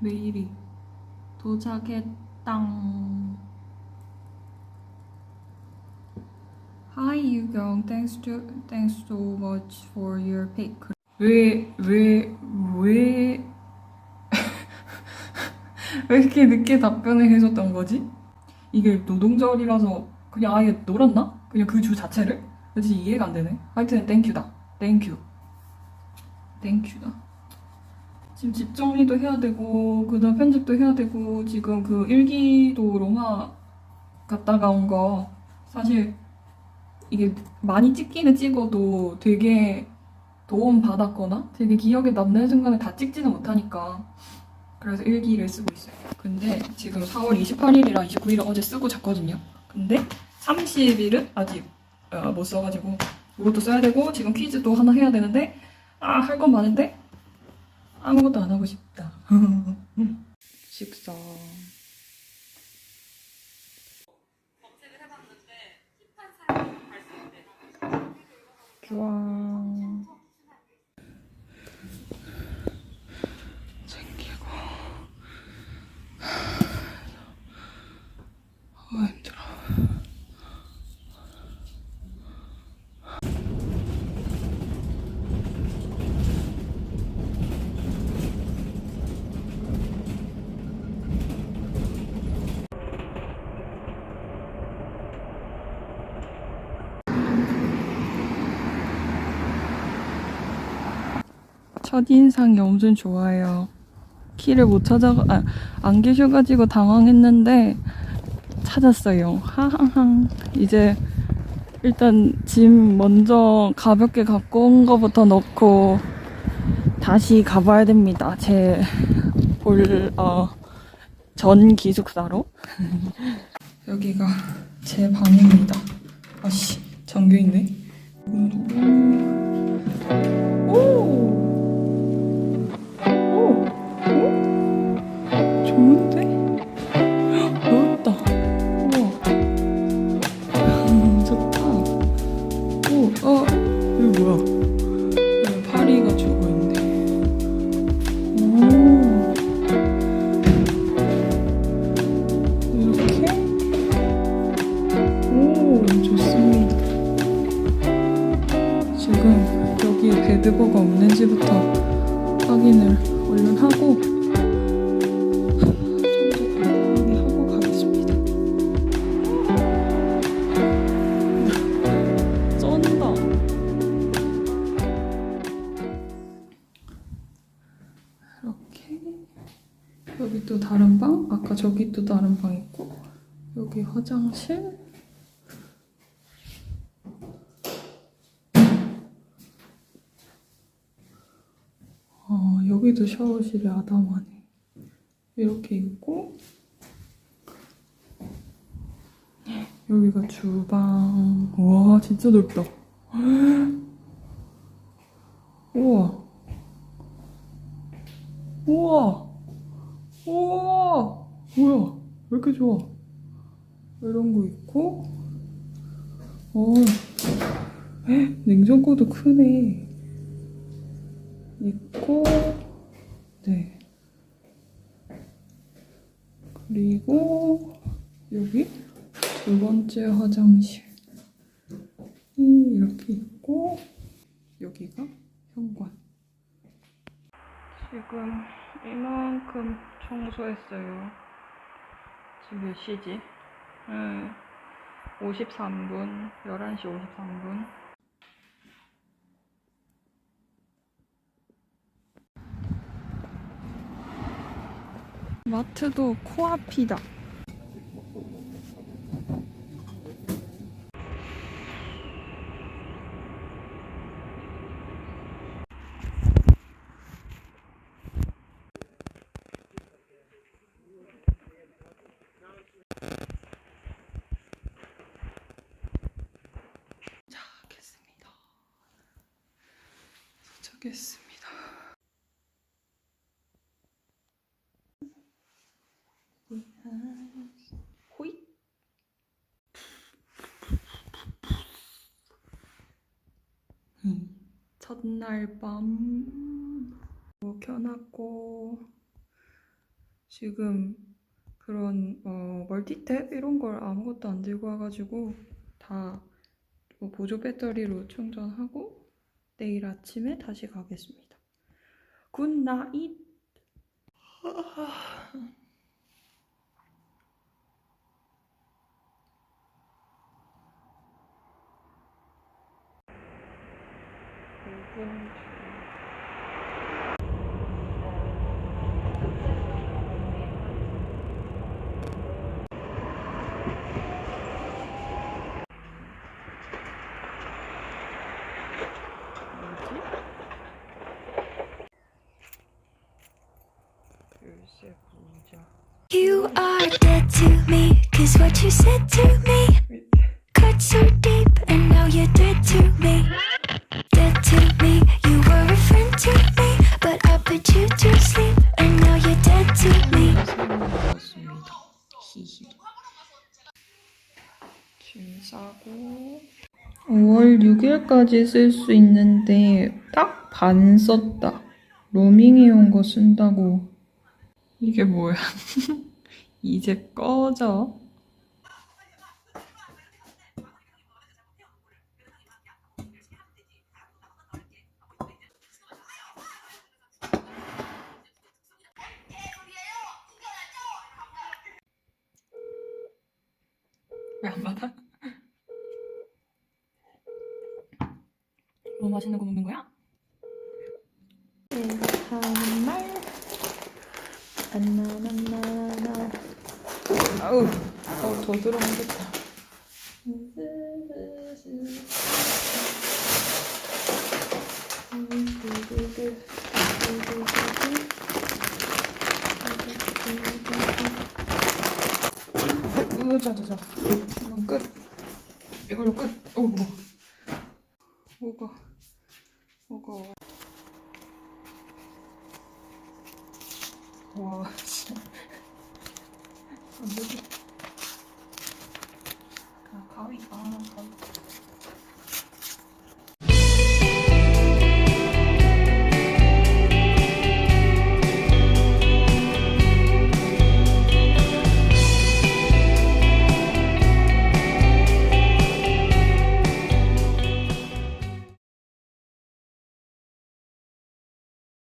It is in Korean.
메일이 도착했당. Hi 유경, thanks to thanks so much for your pick. 왜왜왜 왜, 왜 이렇게 늦게 답변을 해줬던 거지? 이게 노동절이라서 그냥 아예 놀았나? 그냥 그 주 자체를? 그래서 이해가 안 되네. 하여튼 땡큐다. 땡큐. 땡큐다. 지금 집 정리도 해야 되고 그다음 편집도 해야 되고 지금 그 일기도 로마 갔다가 온 거 사실 이게 많이 찍기는 찍어도 되게 도움 받았거나 되게 기억에 남는 순간을 다 찍지는 못하니까 그래서 일기를 쓰고 있어요. 근데 지금 4월 28일이랑 29일을 어제 쓰고 잤거든요. 근데 30일은 아직 어, 못 써가지고 이것도 써야 되고 지금 퀴즈도 하나 해야 되는데 아 할 건 많은데 아무것도 안 하고 싶다. 식사. 교환. 첫인상이 엄청 좋아요. 키를 못 찾아, 아, 안 계셔가지고 당황했는데 찾았어요. 하하하. 이제 일단 짐 먼저 가볍게 갖고 온 거부터 넣고 다시 가봐야 됩니다. 제 볼, 어, 전 기숙사로. 여기가 제 방입니다. 아씨, 잠겨있네. 지금 여기 배드버가 없는지부터 확인을 얼른 하고 여기 또 다른 방, 아까 저기 또 다른 방 있고. 여기 화장실. 어, 여기도 샤워실이 아담하네. 이렇게 있고, 여기가 주방. 와, 진짜 넓다. 우와. 우와. 우와. 뭐야. 왜 이렇게 좋아. 이런 거 있고, 어, 헉, 냉장고도 크네. 있고, 네. 그리고 여기 두 번째 화장실. 이 이렇게 있고, 여기가 현관. 지금 이만큼 청소했어요. 지금 몇 시지? 음, 53분, 11시 53분. 마트도 코앞이다. 도착했습니다. 도착했습니다. 호잇. 음, 첫날 밤 뭐 켜놨고 지금 그런 어, 멀티탭 이런 걸 아무것도 안 들고 와가지고 다 뭐 보조 배터리로 충전하고 내일 아침에 다시 가겠습니다. 굿나잇! You. You are dead to me, cause what you said to me 히히. 짐 싸고 5월 6일까지 쓸 수 있는데 딱 반 썼다. 로밍해온 거 쓴다고. 이게 뭐야? 이제 꺼져. 왜 안 받아? 뭐 맛있는 거 먹는 거야? 하는 말 안나나나나 아우 아우 더 들어가겠다 자 자 자. 이건 끝. 이걸로 끝. 오, 뭐. 뭐가? 뭐가? 와 진짜. 안아